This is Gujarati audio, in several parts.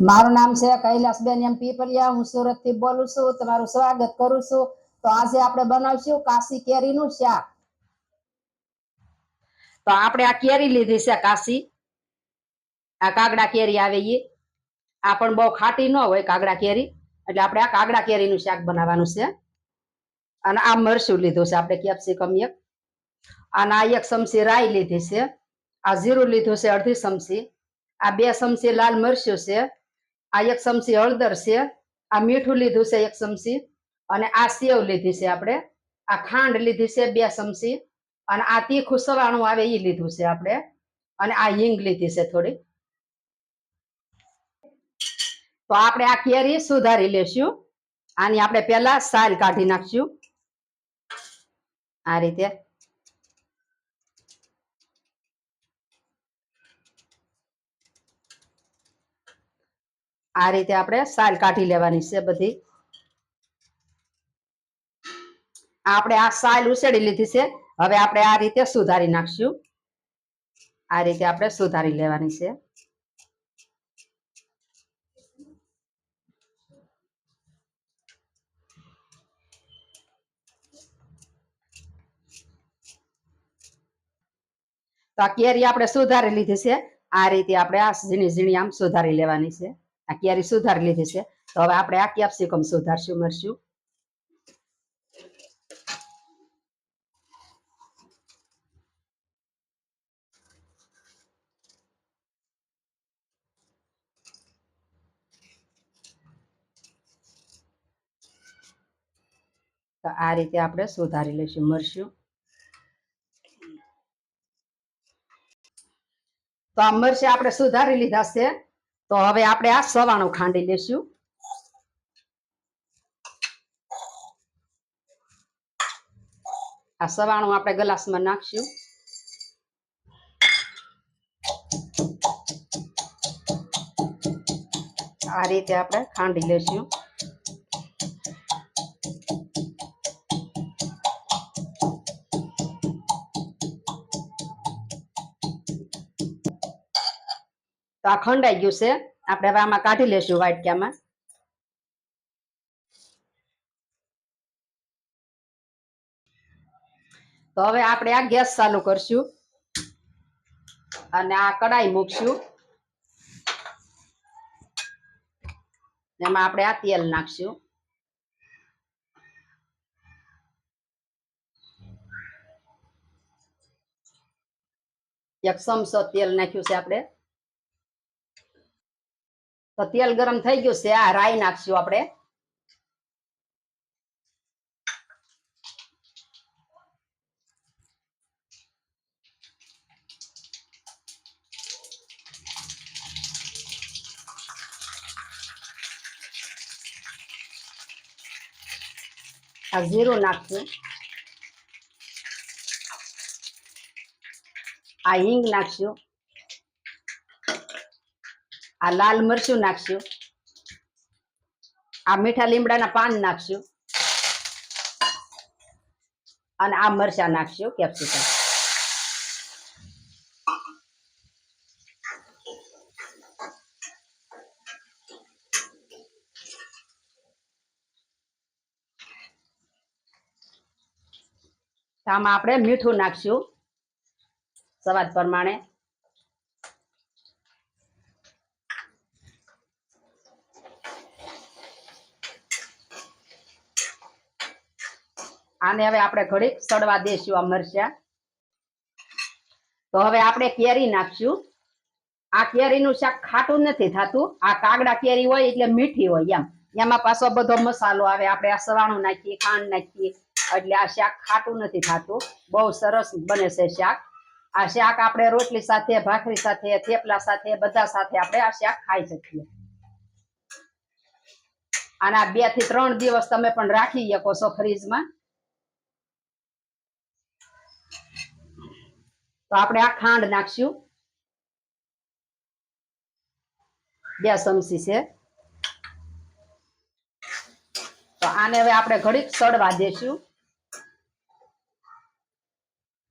મારું નામ છે કૈલાસબેન એમ પીપલિયા. હું સુરતથી બોલું છું. તમારું સ્વાગત કરું છું. તો આજે આપણે બનાવશું કાશી કેરીનું શાક. તો આપણે આ કેરી લીધી છે કાશી. આ કાગડા કેરી આવે ઈ. આ પણ બહુ ખાટી ન હોય કાગડા કેરી. એટલે આપણે આ કાગડા કેરીનું શાક બનાવવાનું છે. અને આ મરસું લીધું છે. આપણે કેપ્સિકમ એક. અને આ એક ચમચી રાઈ લીધી છે. આ જીરું લીધું છે અડધી ચમચી. આ બે ચમચી લાલ મરચું છે. આ એક ચમચી હળદર છે, આ મીઠું લીધું છે એક ચમચી અને આ સેવ લીધી છે આપણે. આ ખાંડ લીધી છે બે ચમચી અને આ તીખું સવાણું આવે એ લીધું છે આપણે. અને આ હિંગ લીધી છે થોડી તો આપણે આ કેરી સુધારી લેશું. આની આપણે પેલા સાલ કાઢી નાખશું. આ રીતે. આ રીતે આપણે સાલ કાઢી લેવાની છે બધી. આપણે આ સાલ ઉછેડી લીધી છે. હવે આપણે આ રીતે સુધારી નાખશું. આ રીતે આપણે સુધારી લેવાની છે. તો આ કેરી આપણે સુધારી લીધી છે. આ રીતે આપણે આ ઝીણી ઝીણી આમ સુધારી લેવાની છે. આ કેરી સુધારી લીધી છે? તો હવે આપણે આ કેપ્સિકમ સુધારશું મરશું તો આ રીતે આપણે સુધારી લઈશું મરશું તો આ મરચા આપણે સુધારી લીધા છે. તો હવે આપણે આ સવાણું ખાંડી લેશું. આ સવાણું આપણે ગ્લાસમાં નાખશું. આ રીતે આપણે ખાંડી લેશું. તો આ ખંડાઈ ગયું છે. આપણે હવે આમાં કાઢી લેશું વાટક્યામાં તો હવે આપણે આ ગેસ ચાલુ કરશું. અને આ કડાઈ મૂકશું. એમાં આપણે આ તેલ નાખશું. એક ચમચો તેલ નાખ્યું છે આપણે. તો તેલ ગરમ થઈ ગયું છે, આ રાઈ નાખશું આપણે. આ જીરું નાખશું. આ હિંગ નાખશું. આ લાલ મરચું નાખશું. આ મીઠા લીમડાના પાન નાખશું. અને આ મરચા નાખશું કેપ્સિકમ. આમાં આપણે મીઠું નાખશું. સ્વાદ પ્રમાણે. આને હવે આપણે ઘડીક સડવા દેશું આ મરચા. તો હવે આપણે કેરી નાખશું. આ કેરીનું શાક ખાટું નથી થતું. આ કાગડા કેરી હોય એટલે મીઠી હોય એમ. એમાં પાછો બધો મસાલો આવે. આપણે આ સવાણું નાખીએ, ખાંડ નાખીએ. એટલે આ શાક ખાટું નથી થતું. બહુ સરસ બને છે શાક. આ શાક આપણે રોટલી સાથે, ભાખરી સાથે, થેપલા સાથે, બધા સાથે આપણે આ શાક ખાઈ શકીએ. આના બેથી ત્રણ દિવસ તમે પણ રાખી શકો છો ફ્રીજમાં. તો આપણે આ ખાંડ નાખશું. બે ચમચી છે. તો આને હવે આપણે ઘડીક સડવા દેશું.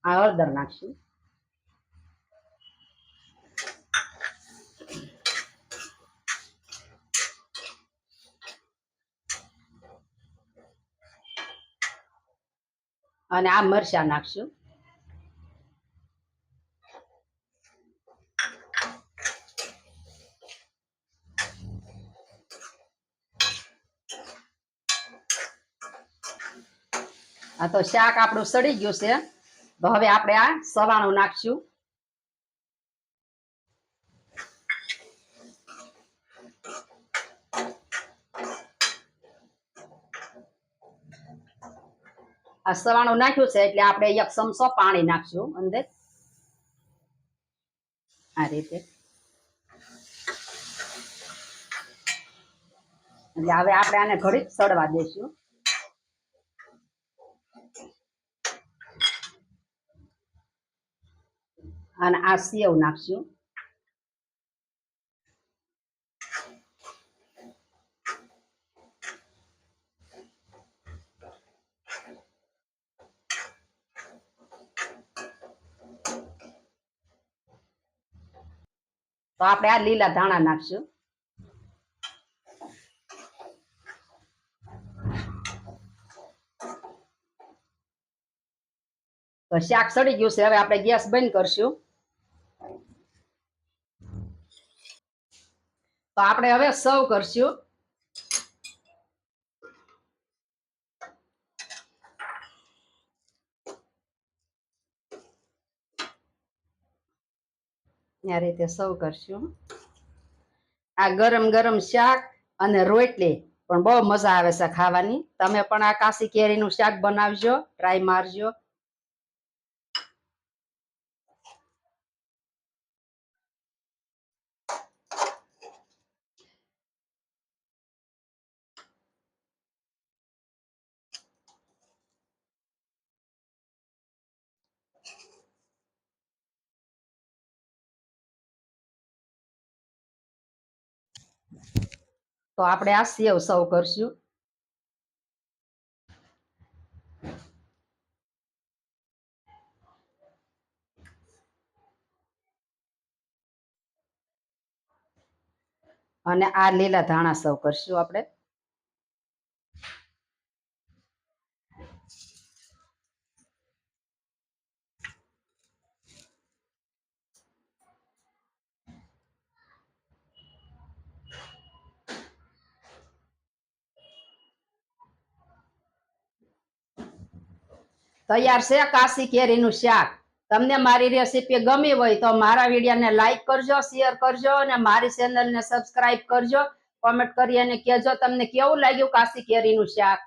આ હળદર નાખશું. અને આ મરચા નાખશું. આ તો શાક આપણું સડી ગયું છે. તો હવે આપણે આ સવાણું નાખશું. આ સવાણું નાખ્યું છે એટલે આપણે એક ચમચો પાણી નાખશું અંદર. આ રીતે. એટલે હવે આપણે આને ઘડીક સડવા દેશું. અને આ સેવ નાખશું. તો આપણે આ લીલા ધાણા નાખશું. શાક સડી ગયું છે. હવે આપણે ગેસ બંધ કરશું. તો આપણે હવે સર્વ કરશું. આ રીતે સર્વ કરશું. આ ગરમ ગરમ શાક અને રોટલી પણ બહુ મજા આવે છે ખાવાની. તમે પણ આ કાશી કેરીનું શાક બનાવજો ટ્રાય મારજો. તો આપણે આ સેવ સર્વ કરશું. અને આ લીલા ધાણા સર્વ કરશું આપણે. તૈયાર છે કાશી કેરીનું શાક. તમને મારી રેસીપી ગમી હોય તો મારા વિડીયોને લાઈક કરજો, શેર કરજો અને મારી ચેનલને સબસ્ક્રાઇબ કરજો. કોમેન્ટ કરી અને કહેજો તમને કેવું લાગ્યું કાશી કેરીનું શાક.